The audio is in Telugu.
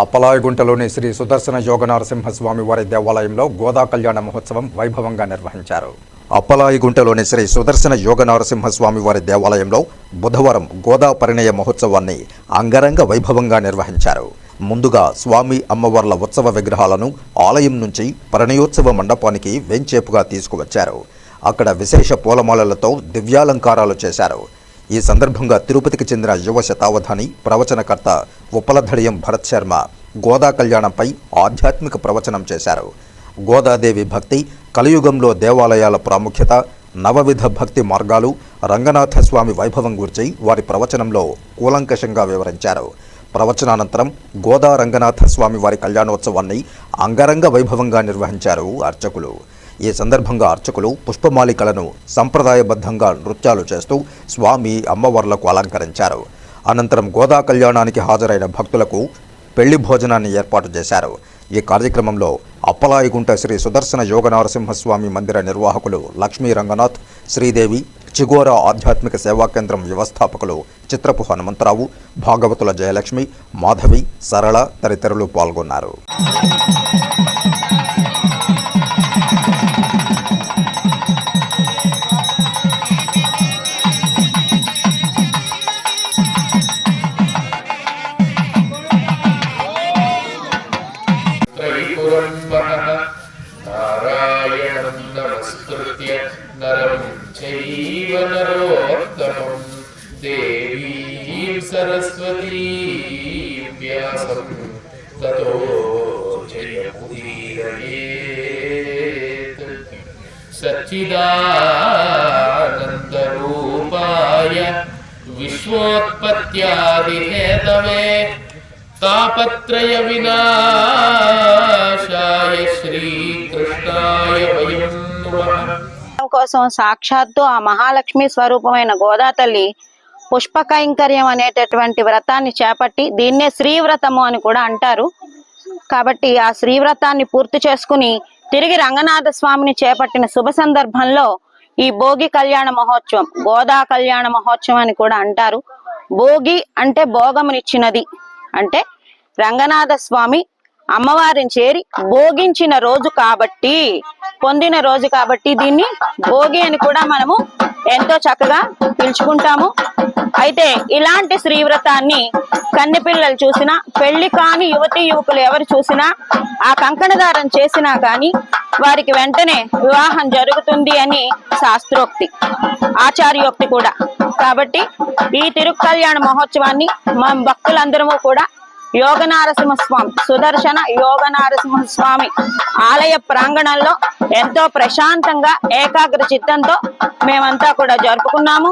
అప్పలాయగుంటలోని శ్రీ సుదర్శన యోగ నరసింహస్వామి వారి దేవాలయంలో గోదా కళ్యాణ మహోత్సవం వైభవంగా నిర్వహించారు. అప్పలాయగుంటలోని శ్రీ సుదర్శన యోగ నరసింహస్వామి వారి దేవాలయంలో బుధవారం గోదా పరిణయ మహోత్సవాన్ని అంగరంగ వైభవంగా నిర్వహించారు. ముందుగా స్వామి అమ్మవార్ల ఉత్సవ విగ్రహాలను ఆలయం నుంచి పరిణయోత్సవ మండపానికి వెంచేపుగా తీసుకువచ్చారు. అక్కడ విశేష పూలమాలలతో దివ్యాలంకారాలు చేశారు. ఈ సందర్భంగా తిరుపతికి చెందిన యువ శతావధాని ప్రవచనకర్త ఉప్పలధడియం భరత్ శర్మ గోదా కళ్యాణంపై ఆధ్యాత్మిక ప్రవచనం చేశారు. గోదాదేవి భక్తి కలియుగంలో దేవాలయాల ప్రాముఖ్యత నవవిధ భక్తి మార్గాలు రంగనాథస్వామి వైభవం గురించి వారి ప్రవచనంలో కూలంకషంగా వివరించారు. ప్రవచనానంతరం గోదా రంగనాథస్వామి వారి కళ్యాణోత్సవాన్ని అంగరంగ వైభవంగా నిర్వహించారు అర్చకులు. ఈ సందర్భంగా అర్చకులు పుష్పమాలికలను సంప్రదాయబద్ధంగా నృత్యాలు చేస్తూ స్వామి అమ్మవార్లకు అలంకరించారు. అనంతరం గోదా కళ్యాణానికి హాజరైన భక్తులకు పెళ్ళి భోజనాన్ని ఏర్పాటు చేశారు. ఈ కార్యక్రమంలో అప్పలాయిగుంట శ్రీ సుదర్శన యోగ నరసింహస్వామి మందిర నిర్వాహకులు లక్ష్మీ రంగనాథ్ శ్రీదేవి చిగోర ఆధ్యాత్మిక సేవా కేంద్రం వ్యవస్థాపకులు చిత్రపు హనుమంతరావు భాగవతుల జయలక్ష్మి మాధవి సరళ తదితరులు పాల్గొన్నారు. त्रयीपुरन्वहः नारायणं नमस्कृत्य नरं चैव नरोत्तमं। देवीं सरस्वतीं व्यासं। ततो जयमुदीरयेत्। सच्चिदानन्दरूपाय विश्वोत्पत्त्यादिहेतवे। तापत्रय కోసం సాక్షాత్తు ఆ మహాలక్ష్మి స్వరూపమైన గోదా తల్లి పుష్ప కైంకర్యం అనేటటువంటి వ్రతాన్ని చేపట్టి దీన్నే శ్రీవ్రతము అని కూడా అంటారు. కాబట్టి ఆ శ్రీవ్రతాన్ని పూర్తి చేసుకుని తిరిగి రంగనాథ స్వామిని చేపట్టిన శుభ సందర్భంలో ఈ భోగి కళ్యాణ మహోత్సవం గోదా కళ్యాణ మహోత్సవం అని కూడా అంటారు. భోగి అంటే భోగమునిచ్చినది. అంటే రంగనాథ స్వామి అమ్మవారిని చేరి భోగించిన రోజు కాబట్టి పొందిన రోజు కాబట్టి దీన్ని భోగి అని కూడా మనము ఎంతో చక్కగా పిలుచుకుంటాము. అయితే ఇలాంటి శ్రీవ్రతాన్ని కన్నెపిల్లలు చూసినా పెళ్ళి కాని యువతి యువకులు ఎవరు చూసినా ఆ కంకణదారం చేసినా కానీ వారికి వెంటనే వివాహం జరుగుతుంది అని శాస్త్రోక్తి ఆచార్యోక్తి కూడా. కాబట్టి ఈ తిరుకల్యాణ మహోత్సవాన్ని మా భక్తులందరము కూడా యోగ నారసింహ స్వామి సుదర్శన యోగ నారసింహ స్వామి ఆలయ ప్రాంగణంలో ఎంతో ప్రశాంతంగా ఏకాగ్ర చిత్తంతో మేమంతా కూడా జరుపుకున్నాము.